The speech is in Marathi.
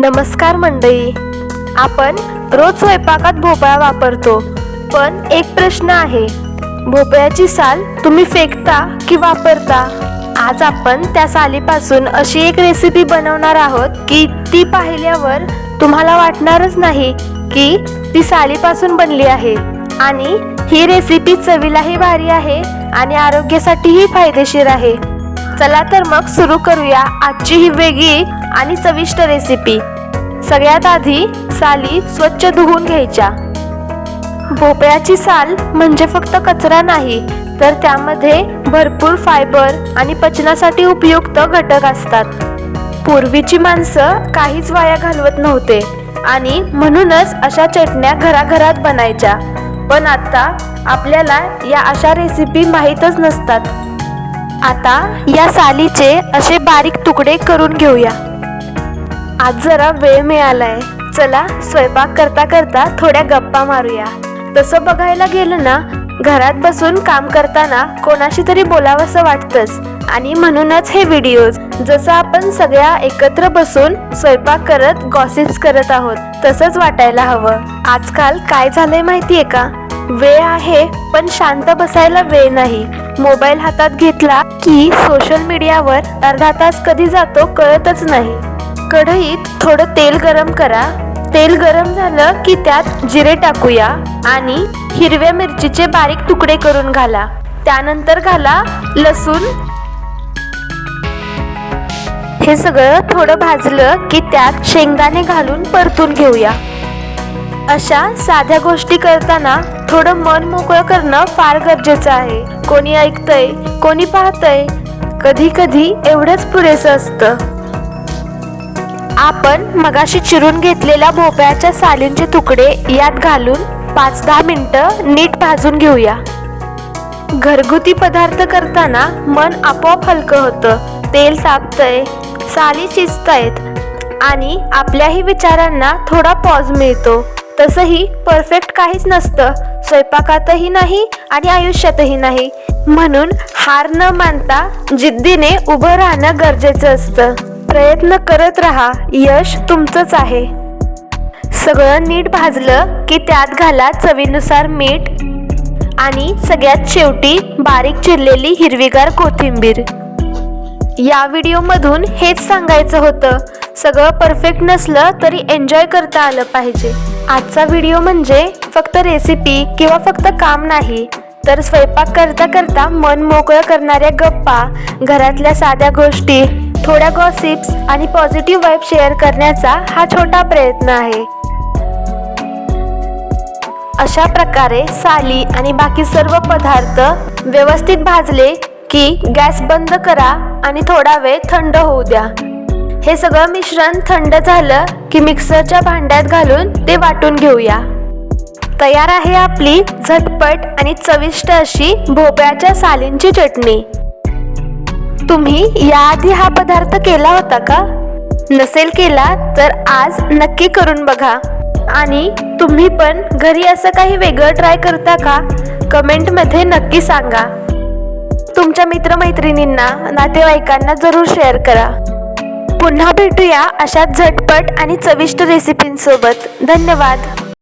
नमस्कार मंडळी. आपण रोज स्वयंपाकात भोपळा वापरतो पण एक प्रश्न आहे. भोपळ्याची साल तुम्ही फेकता की वापरता? आज आपण त्या सालीपासून अशी एक रेसिपी बनवणार आहोत की ती पाहिल्यावर तुम्हाला वाटणारच नाही की ती सालीपासून बनली आहे. आणि ही रेसिपी चवीलाही भारी आहे आणि आरोग्यासाठीही फायदेशीर आहे. चला तर मग सुरू करूया आजची ही वेगळी आणि चविष्ट रेसिपी सगळ्यात आधी साली स्वच्छ धुवून घ्यायच्या. भोपळ्याची साल म्हणजे फक्त कचरा नाही तर त्यामध्ये भरपूर फायबर आणि पचनासाठी उपयुक्त घटक असतात. पूर्वीची माणसं काहीच वाया घालवत नव्हते आणि म्हणूनच अशा चटण्या घराघरात बनायच्या. पण आता आपल्याला या अशा रेसिपी माहीतच नसतात. आता या सालीचे असे बारीक तुकडे करून घेऊया. आज जरा वेळ मिळालाय. चला स्वयंपाक करता करता थोड्या गप्पा मारूया. तसं बघायला गेलं ना घरात बसून काम करताना कोणाशी तरी बोलावंसं वाटतंच. आणि म्हणूनच हे व्हिडिओज जसं आपण सगळ्या एकत्र बसून स्वयंपाक करत गॉसिप्स करत आहोत तसंच वाटायला हवं. आजकाल काय झालंय माहितीये का? वेळ आहे पण शांत बसायला वेळ नाही. मोबाईल हातात घेतला की सोशल मीडियावर अर्धा तास कधी जातो कळतच नाही. कढईत थोडं तेल गरम करा. तेल गरम झालं की त्यात जिरे टाकूया आणि हिरव्या मिरचीचे बारीक तुकडे करून घाला. त्यानंतर घाला लसूण. हे सगळं थोडं भाजलं की त्यात शेंगदाणे घालून परतून घेऊया. अशा साध्या गोष्टी करताना थोडं मन मोकळं करणं फार गरजेचं आहे. कोणी ऐकतंय कोणी पाहतंय कधी कधी एवढंच पुरेसं असतं. आपण मगाशी चिरून घेतलेल्या भोपळ्याच्या सालींचे तुकडे यात घालून पाच दहा मिनटं नीट भाजून घेऊया. घरगुती पदार्थ करताना मन आपोआप हलकं होतं. तेल तापतंय साली चिजतायत आणि आपल्याही विचारांना थोडा पॉज मिळतो. तसंही परफेक्ट काहीच नसतं. स्वयंपाकातही नाही आणि आयुष्यातही नाही. म्हणून हार न मानता जिद्दीने उभं राहणं गरजेचं असतं. प्रयत्न करत राहा. यश तुमचंच आहे. सगळं नीट भाजलं की त्यात घाला चवीनुसार मीठ आणि सगळ्यात शेवटी बारीक चिरलेली हिरवीगार कोथिंबीर. या व्हिडिओमधून हेच सांगायचं होतं सगळं परफेक्ट नसलं तरी एन्जॉय करता आलं पाहिजे. आजचा व्हिडिओ म्हणजे फक्त रेसिपी किंवा फक्त काम नाही तर स्वयंपाक करता करता मन मोकळं करणाऱ्या गप्पा घरातल्या साध्या गोष्टी थोड्या गॉसिप्स आणि पॉझिटिव्ह वाईब शेअर करण्याचा हा छोटा प्रयत्न आहे. अशा प्रकारे साली आणि बाकी सर्व पदार्थ व्यवस्थित भाजले की गॅस बंद करा आणि थोडा वेळ थंड होऊ द्या. हे सगळं मिश्रण थंड झालं की मिक्सरच्या भांड्यात घालून ते वाटून घेऊया. तयार आहे आपली झटपट आणि चविष्ट अशी भोपळ्याच्या सालींची चटणी. तुम्ही याआधी हा पदार्थ केला होता का? नसेल केला तर आज नक्की करून बघा. आणि तुम्ही पण घरी असं काही वेगळं ट्राय करता का? कमेंटमध्ये नक्की सांगा. तुमच्या मित्रमैत्रिणींना नातेवाईकांना जरूर शेअर करा. पुन्हा भेटूया अशाच झटपट आणि चविष्ट रेसिपींसोबत धन्यवाद.